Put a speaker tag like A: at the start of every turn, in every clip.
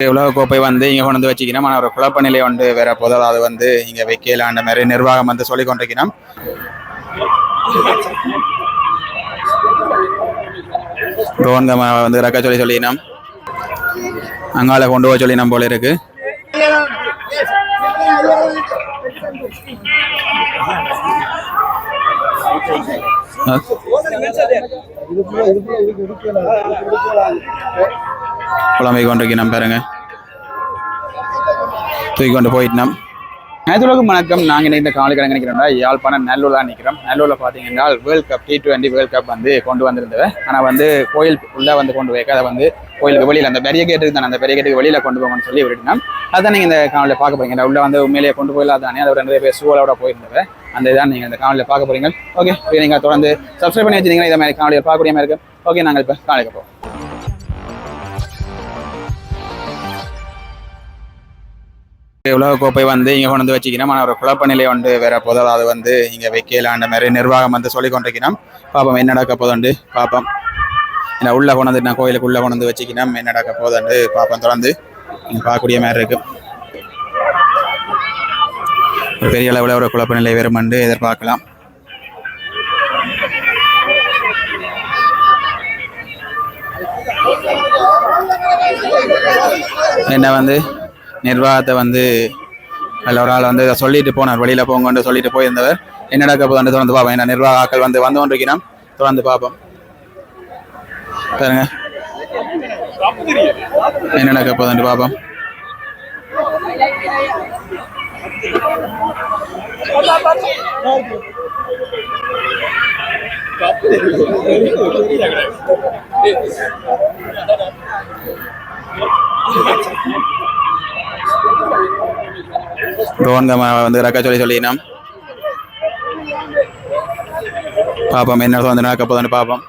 A: உலக கோப்பை வந்து இங்கே கொண்டு வந்து வச்சுக்கணும். ஆனால் ஒரு குழப்ப நிலை வந்து வேற போதும் அது வந்து இங்கே வைக்கலான்ற மாதிரி நிர்வாகம் வந்து சொல்லி கொண்டிருக்கணும். ரோன் வந்து ரக்க சொல்லி சொல்லினோம் அங்கால கொண்டு போக சொல்லினோம் போல இருக்கு. அஹ் புலம்பை கொண்டிருக்கணும் பாருங்க. தூக்கி கொண்டு போயிட்டோம் நேற்றுலகம் வணக்கம். நாங்கள் இந்த காலை நினைக்கிறோம் யாழ்ப்பாணம் நல்லூர்ல நிற்கிறோம் நல்லூரில் பார்த்தீங்கன்னா world cup T twenty world cup வந்து கொண்டு வந்திருந்தது. ஆனால் வந்து கோயில் உள்ளே வந்து கொண்டு வைக்க அதை வந்து கோயிலுக்கு வெளியில் அந்த பெரிய கேட்டுக்கு தானே அந்த பெரிய கேட்டுக்கு வெளியில் கொண்டு போங்கன்னு சொல்லி விட்டுட்டோம். அதான் நீங்கள் இந்த காலையில் பார்க்க போறீங்க. உள்ளே வந்து உண்மையிலேயே கொண்டு போயிடலாம் தானே அதோட நிறைய பேர் சூழலோட போயிருந்தது. அந்த இதான் நீங்கள் இந்த காலையில் பார்க்க போறீங்க. ஓகே நீங்கள் தொடர்ந்து சப்ஸ்கிரைப் பண்ணி வச்சிருந்தீங்கன்னா இதை மாதிரி காலையில் பார்க்கக்கூடிய மாதிரி இருக்கு. ஓகே நாங்கள் இப்போ காலைக்கு போவோம். உலக கோப்பை வந்து இங்கே கொண்டு வந்து வச்சுக்கணும். ஆனால் ஒரு குழப்ப நிலை வந்து வேற போதும் அது வந்து இங்கே வைக்கலான்ற மாதிரி நிர்வாகம் வந்து சொல்லி கொண்டிருக்கணும். பாப்போம் என்ன நடக்க போதுண்டு? பார்ப்போம் ஏன்னா உள்ள கொண்டு நான் கோயிலுக்கு உள்ள கொண்டு வந்து வச்சுக்கணும். என்ன நடக்க போதுண்டு? பார்ப்போம் தொடர்ந்து நீங்கள் பார்க்கக்கூடிய மாதிரி இருக்கும் ஒரு பெரிய அளவில் ஒரு குழப்ப நிலை வரும் என்று எதிர்பார்க்கலாம். என்ன வந்து? நிர்வாகத்தை வந்து அதில் ஒரு ஆள் வந்து சொல்லிட்டு போனார் வெளியில் போங்கன்னு சொல்லிட்டு போயிருந்தவர். என்ன நடக்க போதுன்னு தொடர்ந்து பார்ப்போம் என்ன நிர்வாக ஆக்கள் வந்து வந்து கொண்டிருக்கிறோம் தொடர்ந்து பார்ப்போம் பாருங்க. என்ன நடக்க போதுன்னு பார்ப்போம் ரோன் வந்து ரக்கா சொல்லி சொல்லினோம் பாப்போம் என்ன வந்து நடக்க போதுன்னு பார்ப்போம்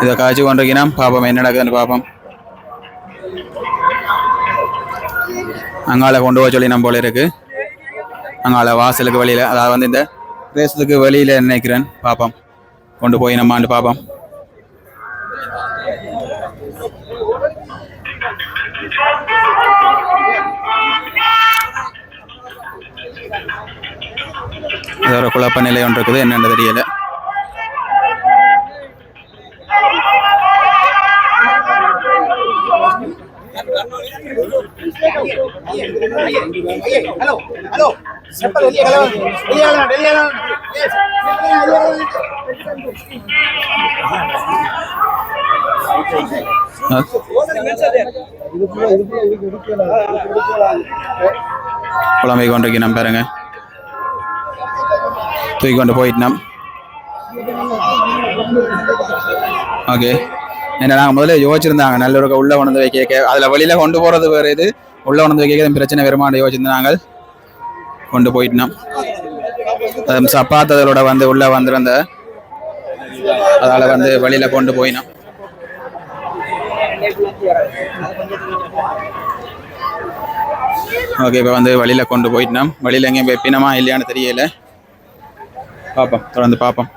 A: இதை காய்ச்சி கொண்டிருக்கீங்கன்னா பாப்போம் என்ன நடக்குதுன்னு பார்ப்போம் அங்கால கொண்டு போக சொல்லி நம்ம போல இருக்கு. அங்கால வாசலுக்கு வெளியில அதாவது வந்து இந்த பிரேசத்துக்கு வெளியில நினைக்கிறேன் பார்ப்போம் கொண்டு போய் நம்மாண்டு பார்ப்போம் இது ஒரு குழப்ப நிலை ஒன்று இருக்குது. என்னென்னு தெரியலை.
B: ஹலோ ஹலோ செப்பல் வெளியே வெளியே வெளியே
A: புலம்பை பாருங்க. தூக்கி கொண்டு போயிட்டோம் ஓகே ஏன்னா நாங்கள் முதல்ல யோசிச்சிருந்தாங்க நல்லூருக்கு உள்ள கொண்டு வந்து வைக்க அதில் வெளியில கொண்டு போகிறது வேறு இது. உள்ள உணர்ந்து வந்து வைக்க பிரச்சனை பிரச்சனை வருமானு நாங்கள் கொண்டு போயிட்டோம். அது சப்பாத்ததோட வந்து உள்ள வந்திருந்த அதால வந்து வெளியில கொண்டு போயினோம். ஓகே இப்போ வந்து வழியில் கொண்டு போயிட்டோம். வழியில் எங்கேயும் பிணமா இல்லையான்னு தெரியல. பார்ப்போம் தொடர்ந்து பார்ப்போம்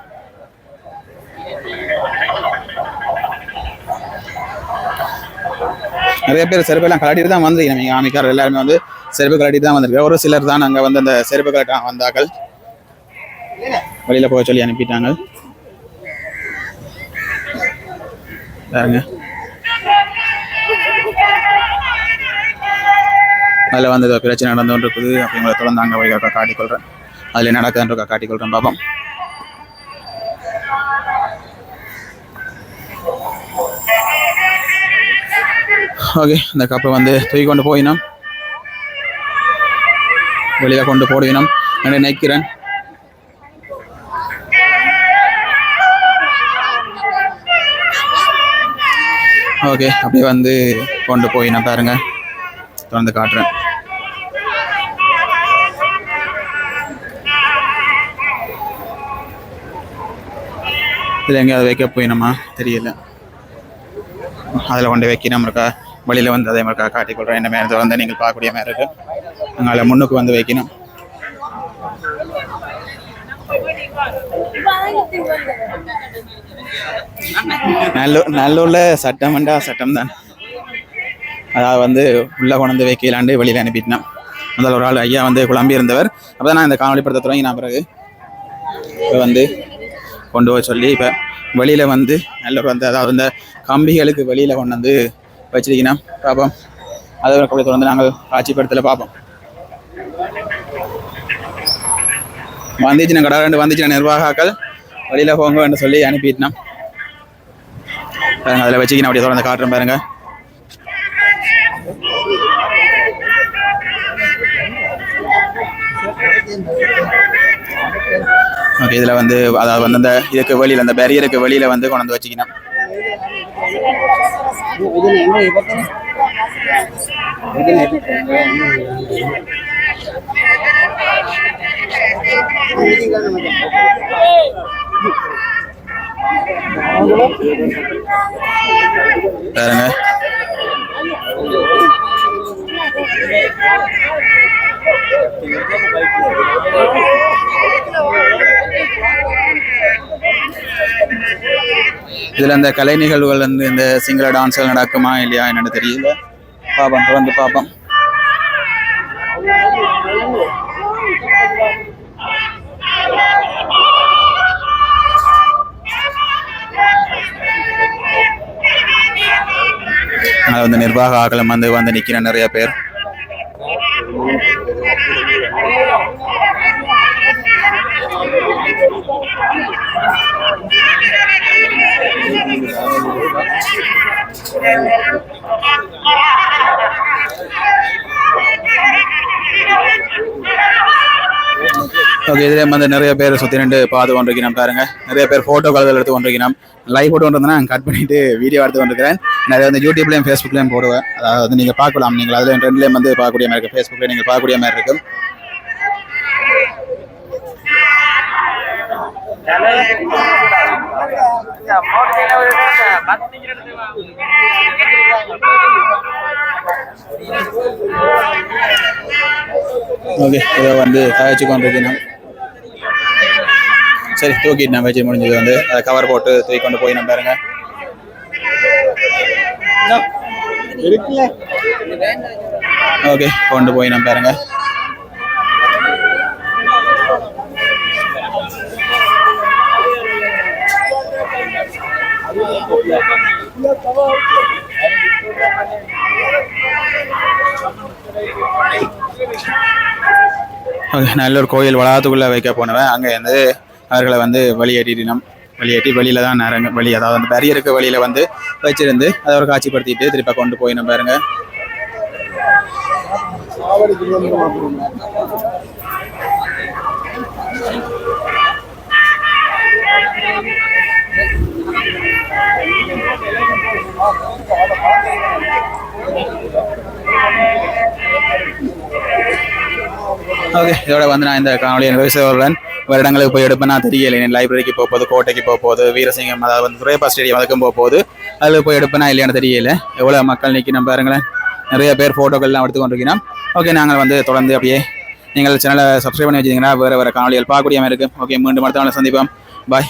A: நிறைய பேர் செருப்பெல்லாம் கலாட்டிட்டு தான் வந்தீங்க நீங்கள் ஆமிக்கார் எல்லாருமே வந்து செருப்பு கலாட்டிட்டு தான் வந்திருக்கு ஒரு சிலர் தான் அங்கே வந்து அந்த செருப்பு கலாட்ட வந்தார்கள். வெளியில் போக சொல்லி அனுப்பிட்டாங்க. பாருங்க. அதில் வந்து ஏதோ பிரச்சனை நடந்து கொண்டு இருக்குது அப்படிங்கிற தொடர்ந்து அங்கே போய் காட்டிக்கொள்கிறேன் அதில் நடக்குதுன்றக்கா காட்டிக்கொள்கிறேன் பாப்போம் ஓகே இந்த கப்பை வந்து தூக்கி கொண்டு போயினோம் வெளியில் கொண்டு போடுவினோம் நான் நினைக்கிறேன் ஓகே அப்படியே வந்து கொண்டு போய் நான் பாருங்க. தொடர்ந்து காட்டுறேன். இதில் எங்கேயாவது வைக்க போயினோமா தெரியல. அதில் கொண்டு வைக்கணும் இருக்கா? வழியில் வந்து அதே மாதிரி காட்டிக்கொள்கிறேன் என்ன மாதிரி வந்து நீங்கள் பார்க்கக்கூடிய மாதிரி இருக்குது அதனால் முன்னுக்கு வந்து வைக்கணும். நல்லூர் நல்லூரில் வேண்டா சட்டம் தான். அதாவது வந்து உள்ளே கொண்டு வந்து வைக்கலாண்டு வெளியில் அனுப்பிட்டேன் முதல்ல ஒரு ஆள் ஐயா வந்து குழம்பி இருந்தவர். அப்போ நான் இந்த காணொலி படத்தை தொடங்கி நான் பிறகு இப்போ வந்து கொண்டு போய் சொல்லி இப்போ வெளியில் வந்து நல்லூர் வந்து அதாவது இந்த கம்பிகளுக்கு வெளியில் கொண்டு வந்து வச்சிருக்கணும் பார்ப்போம் அதை ஒரு கப்பலை தொடர்ந்து நாங்கள் காட்சிப்படுத்தல பார்ப்போம் வந்துச்சுன்னா கடை ரெண்டு வந்துச்சுன்னா நிர்வாகாக்கள் போங்க போங்கன்னு சொல்லி அனுப்பிட்டோம் பாருங்க அதில் வச்சுக்கணும் அப்படியே தொடர்ந்து காட்டுறேன் பாருங்க. ஓகே இதில் வந்து அதாவது வந்து அந்த இதுக்கு வெளியில் அந்த பேரியருக்கு வெளியில் வந்து கொண்டு வந்து வச்சுக்கணும் பாருங்க இதில் அந்த கலை நிகழ்வுகள் வந்து இந்த சிங்கள டான்ஸ்கள் நடக்குமா இல்லையா என்னன்னு தெரியல. பார்ப்போம் தொடர்ந்து பார்ப்போம் அதில் வந்து நிர்வாக ஆகலம் வந்து வந்து நிற்கிற நிறைய பேர். ஓகே இதுலேயே வந்து நிறைய பேர் சுற்றி நின்று பார்த்து கொண்டிருக்கிறோம் பாருங்க. நிறைய பேர் ஃபோட்டோ கலர்கள் எடுத்து கொண்டிருக்கிறோம். லைவ் ஃபோட்டோ கொண்டு நான் கட் பண்ணிட்டு வீடியோ எடுத்து கொண்டிருக்கிறேன். நிறைய வந்து யூடியூப்லேயும் ஃபேஸ்புக்லேயும் போடுவேன். அதாவது வந்து நீங்கள் பார்க்கலாம். நீங்கள் அதில் ரெண்டுலேயும் வந்து பார்க்கக்கூடிய மாதிரி இருக்குது ஃபேஸ்புக்கில் நீங்கள் பார்க்கக்கூடிய மாதிரி இருக்கும். ஓகே இதை வந்து தயாரிச்சு கொண்டிருக்கணும். சரி தூக்கிட்டு நான் வச்சு முடிஞ்சது வந்து. அதை கவர் போட்டு தூக்கி கொண்டு போய் நம்ம பாருங்க ஓகே கொண்டு போய் நம்ம பாருங்க நல்ல ஒரு கோயில் வளாகத்துக்குள்ளே வைக்க போனவன். அங்கே வந்து அவர்களை வந்து வெளியேற்றினோம் வெளியேற்றி வெளியில தான் நேரங்க வெளி அதாவது அந்த பேரியருக்கு வழியில் வந்து வச்சிருந்து அதை ஒரு காட்சிப்படுத்திட்டு திருப்பி கொண்டு போயிடும் பாருங்க. Thank பாருங்க ஓகே இதோட வந்து நான் இந்த காணொலி நிறைவு வருடங்களுக்கு இடங்களுக்கு போய் எடுப்பேன். நான் தெரியல. லைப்ரரிக்கு போக போகுது கோட்டைக்கு போக போகுது வீரசிங்கம் அதாவது வந்து துரையப்பா ஸ்டேடியம் அதுக்கும் போக போகுது அதில் போய் எடுப்பேனா இல்லையான்னு தெரியல. எவ்வளோ மக்கள் நிற்கணும் பாருங்களேன். நிறைய பேர் ஃபோட்டோக்கள்லாம் எடுத்து கொண்டிருக்கிறோம் ஓகே நாங்கள் வந்து தொடர்ந்து அப்படியே நீங்கள் சேனலை சப்ஸ்கிரைப் பண்ணி வச்சிங்கன்னா வேறு வேறு காணொலிகள் பார்க்கக்கூடிய மாதிரி இருக்கும். ஓகே மீண்டும் அடுத்த நாள் சந்திப்போம். பாய்